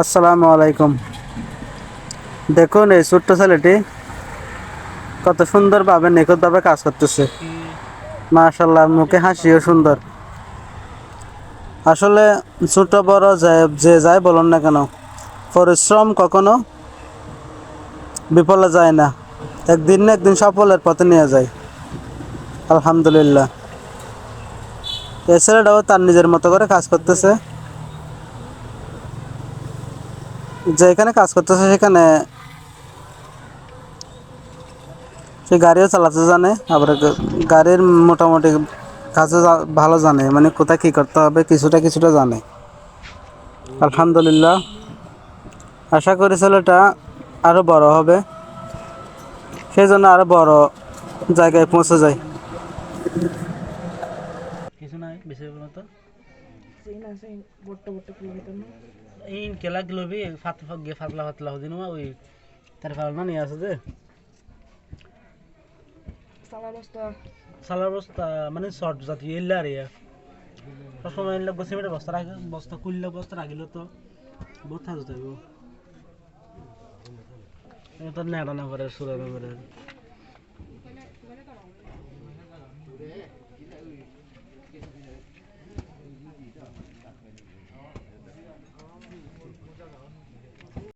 আসসালামু আলাইকুম। দেখুন এই ছোট্ট ছেলেটি কত সুন্দরভাবে নিখুঁতভাবে কাজ করতেছে। মাশাল্লাহ মুখে হাসিও সুন্দর। আসলে ছোট, বড় যে যে যাই বলুন না কেন, পরিশ্রম কখনো বিফলে যায় না। একদিন না একদিন সফলের পথে নিয়ে যায়। আলহামদুলিল্লাহ। এই ছেলেটাও তার নিজের মতো করে কাজ করতেছে। যেখানে কাজ করতেছে সেখানে সে গাড়িও চালাতে জানে আবার গাড়ির মোটামুটি কাজও ভালো জানে মানে কোথায় কী করতে হবে কিছুটা কিছুটা জানে। আলহামদুলিল্লাহ। আশা করি ছেলেটা আরও বড় হবে। সেই জন্য আরও বড় জায়গায় পৌঁছে যায়। কিছু নাই বেশি তো এই কেলা কিলো বি ফাত গে ফাতলা ফাতলা হদিন ওই তার ফালনা নিয়ে আছে যে। সালার বস্তা। মানে শর্ট জাতীয় এলে আর ইয়া। সবসময় এলে সিমেন্টের বস্তা রাখে বস্তা খুললে বস্তা রাখিলে তো বহুত থাকতে এটা নেড়া না পারে সুরা না পারে।